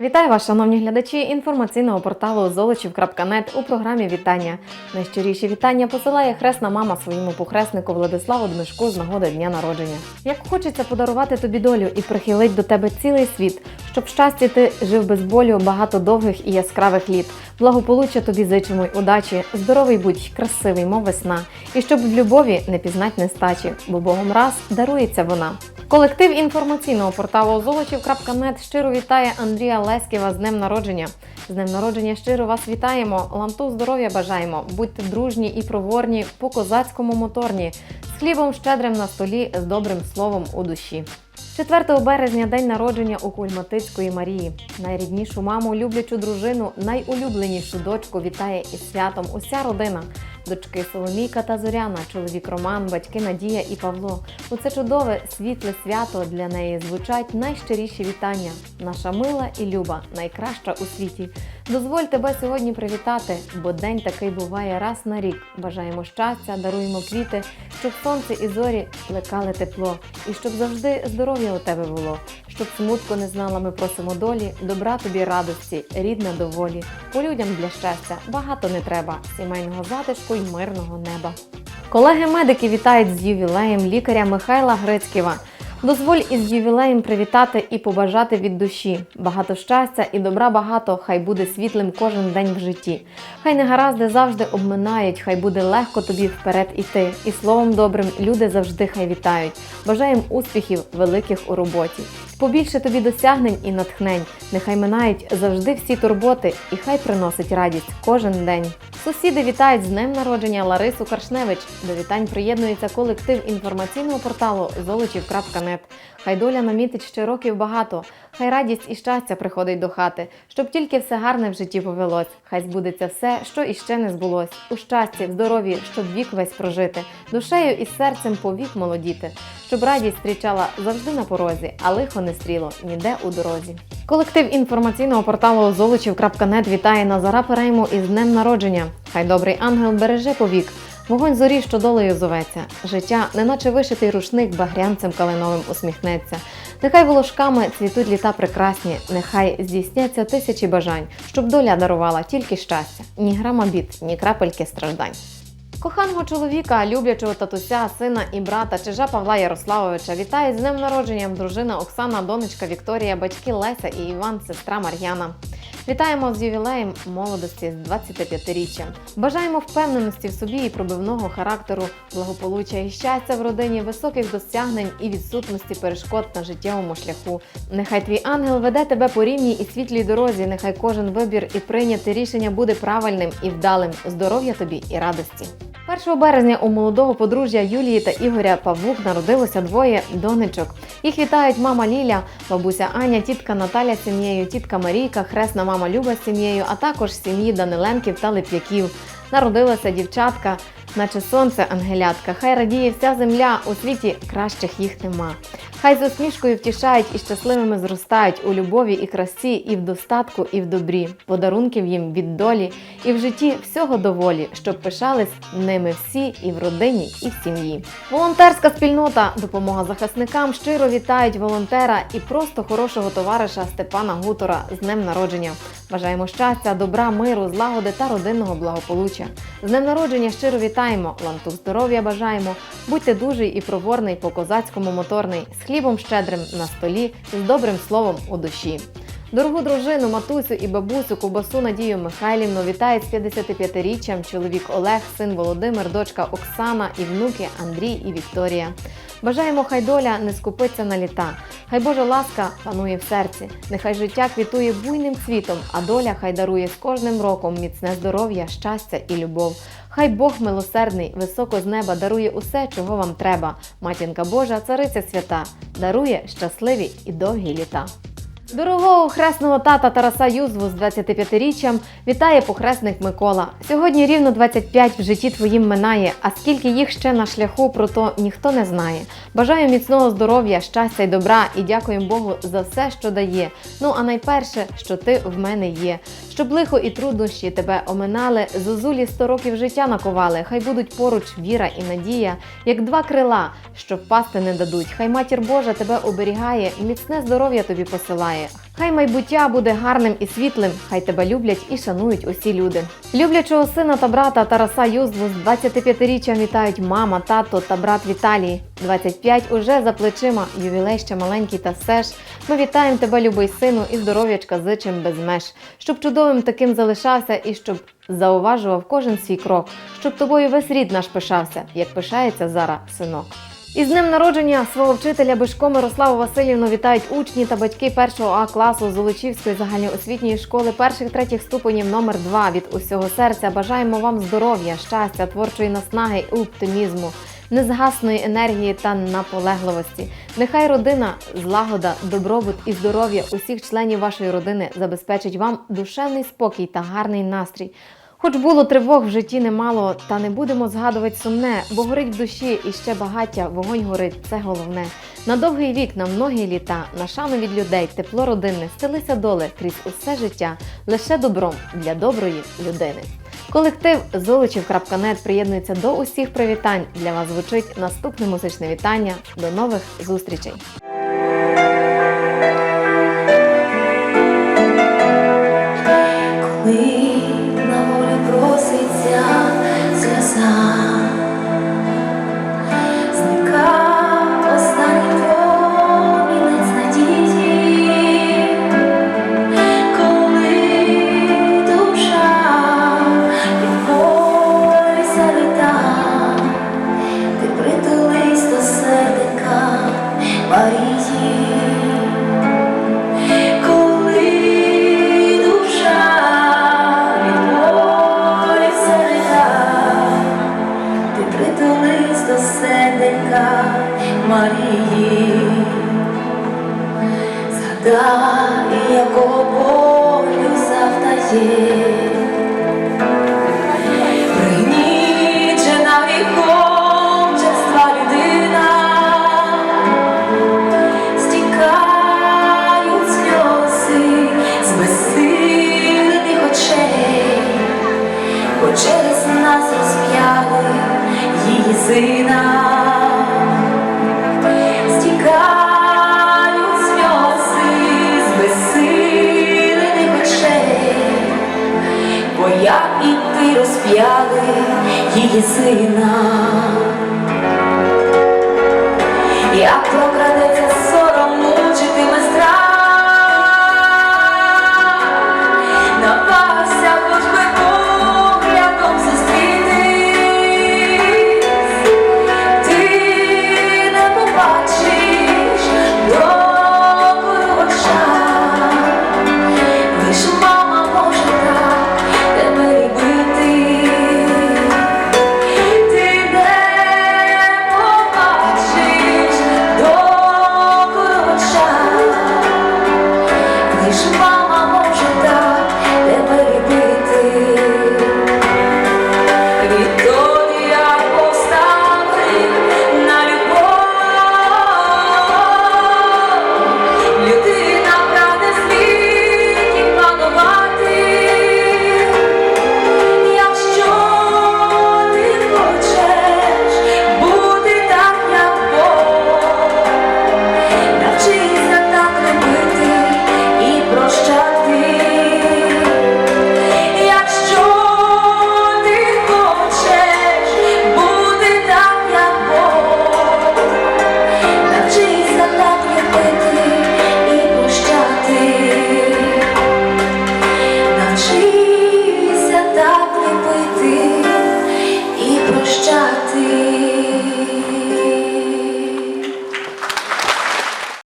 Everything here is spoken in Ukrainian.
Вітаю вас, шановні глядачі інформаційного порталу золочів.нет у програмі Вітання. Найщиріші вітання посилає хресна мама своєму похреснику Владиславу Дмишку з нагоди дня народження. Як хочеться подарувати тобі долю і прихилить до тебе цілий світ, щоб в щасті ти жив без болю багато довгих і яскравих літ. Благополуччя тобі зичимо й удачі, здоровий будь, красивий, мов весна, і щоб в любові не пізнать нестачі, бо Богом раз дарується вона. Колектив інформаційного порталу золочів.нет щиро вітає Андрія Леськіва з днем народження. З днем народження щиро вас вітаємо. Ланту здоров'я бажаємо. Будьте дружні і проворні, по козацькому моторні, з хлібом щедрим на столі, з добрим словом у душі. 4 березня день народження у Кульматицької Марії. Найріднішу маму, люблячу дружину, найулюбленішу дочку вітає із святом уся родина. Дочки Соломійка та Зоряна, чоловік Роман, батьки Надія і Павло. У це чудове світле свято для неї звучать найщиріші вітання. Наша мила і люба, найкраща у світі. Дозволь тебе сьогодні привітати, бо день такий буває раз на рік. Бажаємо щастя, даруємо квіти, щоб сонце і зорі плекали тепло, і щоб завжди здоров'я у тебе було, щоб смутку не знала, ми просимо долі, добра тобі радості, рідна доволі. По людям для щастя багато не треба, сімейного затишку й мирного неба. Колеги-медики вітають з ювілеєм лікаря Михайла Грицьківа. Дозволь із ювілеєм привітати і побажати від душі. Багато щастя і добра багато, хай буде світлим кожен день в житті. Хай негаразди завжди обминають, хай буде легко тобі вперед іти. І словом добрим люди завжди хай вітають. Бажаєм успіхів великих у роботі. Побільше тобі досягнень і натхнень. Нехай минають завжди всі турботи, і хай приносить радість кожен день. Сусіди вітають з днем народження Ларису Каршневич. До вітань приєднується колектив інформаційного порталу золочів.нет. Хай доля намітить ще років багато, хай радість і щастя приходить до хати, щоб тільки все гарне в житті повелось. Хай збудеться все, що іще не збулось. У щасті, в здоров'ї, щоб вік весь прожити, душею і серцем повік молодіти, щоб радість зустрічала завжди на порозі, а лихо не стріло ніде у дорозі. Колектив інформаційного порталу золочів.нет вітає Назара Перейму із днем народження. Хай добрий ангел береже повік. Вогонь зорі, що долею зоветься. Життя, неначе вишитий рушник, багрянцем калиновим усміхнеться. Нехай волошками цвітуть літа прекрасні, нехай здійсняться тисячі бажань, щоб доля дарувала тільки щастя, ні грама бід, ні крапельки страждань. Коханого чоловіка, люблячого татуся, сина і брата Чижа Павла Ярославовича вітають з днем народженням дружина Оксана, донечка Вікторія, батьки Леся і Іван, сестра Мар'яна. Вітаємо з ювілеєм молодості з 25-річчям. Бажаємо впевненості в собі і пробивного характеру, благополуччя і щастя в родині, високих досягнень і відсутності перешкод на життєвому шляху. Нехай твій ангел веде тебе по рівній і світлій дорозі. Нехай кожен вибір і прийняте рішення буде правильним і вдалим. Здоров'я тобі і радості. 1 березня у молодого подружжя Юлії та Ігоря Павук народилося двоє донечок. Їх вітають мама Ліля, бабуся Аня, тітка Наталя з сім'єю, тітка Марійка, хресна мама Люба з сім'єю, а також сім'ї Даниленків та Лип'яків. Народилася дівчатка, наче сонце ангелятка. Хай радіє вся земля, у світі кращих їх нема. Хай з усмішкою втішають і щасливими зростають у любові і красі, і в достатку, і в добрі, подарунків їм від долі, і в житті всього доволі, щоб пишались ними всі і в родині, і в сім'ї. Волонтерська спільнота, допомога захисникам щиро вітають волонтера і просто хорошого товариша Степана Гутора з днем народження. Бажаємо щастя, добра, миру, злагоди та родинного благополуччя. З днем народження щиро вітаємо, ланту здоров'я бажаємо. Будьте дужий і проворний, по козацькому моторний, з хлібом щедрим на столі, з добрим словом у душі. Дорогу дружину, матусю і бабусю Кубасу Надію Михайлівну вітають з 55-річчям чоловік Олег, син Володимир, дочка Оксана і внуки Андрій і Вікторія. Бажаємо, хай доля не скупиться на літа, хай Божа ласка панує в серці, нехай життя квітує буйним цвітом, а доля хай дарує з кожним роком міцне здоров'я, щастя і любов. Хай Бог милосердний, високо з неба дарує усе, чого вам треба. Матінка Божа, цариця свята, дарує щасливі і довгі літа. Дорогого хресного тата Тараса Юзву з 25-річчям вітає похресник Микола. Сьогодні рівно 25 в житті твоїм минає, а скільки їх ще на шляху, про то ніхто не знає. Бажаю міцного здоров'я, щастя й добра і дякуємо Богу за все, що дає. Ну а найперше, що ти в мене є. Щоб лихо і труднощі тебе оминали, зозулі сто років життя наковали. Хай будуть поруч віра і надія, як два крила, що впасти не дадуть. Хай матір Божа тебе оберігає, міцне здоров'я тобі посилає. Немає. Хай майбуття буде гарним і світлим, хай тебе люблять і шанують усі люди. Люблячого сина та брата Тараса Юзву з 25-річчям вітають мама, тато та брат Віталій. 25 уже за плечима, ювілей ще маленький та все ж. Ми вітаємо тебе, любий сину, і здоров'ячка зичим без меж, щоб чудовим таким залишався і щоб зауважував кожен свій крок, щоб тобою весь рід наш пишався, як пишається зараз синок. Із днем народження свого вчителя Бишко Мирославу Васильівну вітають учні та батьки першого А класу Золочівської загальноосвітньої школи перших третіх ступенів номер 2 від усього серця. Бажаємо вам здоров'я, щастя, творчої наснаги оптимізму, незгасної енергії та наполегливості. Нехай родина, злагода, добробут і здоров'я усіх членів вашої родини забезпечить вам душевний спокій та гарний настрій. Хоч було тривог в житті немало, та не будемо згадувати сумне, бо горить в душі і ще багаття, вогонь горить, це головне. На довгий вік, на многі літа, на шану від людей, тепло родинне, стелися доли крізь усе життя, лише добром для доброї людини. Колектив Золочів.нет приєднується до усіх привітань. Для вас звучить наступне музичне вітання. До нових зустрічей! Марії, згадай, якого болю завдає. Пригніджена гріхом людина, стікають сльози з безсильних очей, бо через нас розп'яли її сина. Її сина.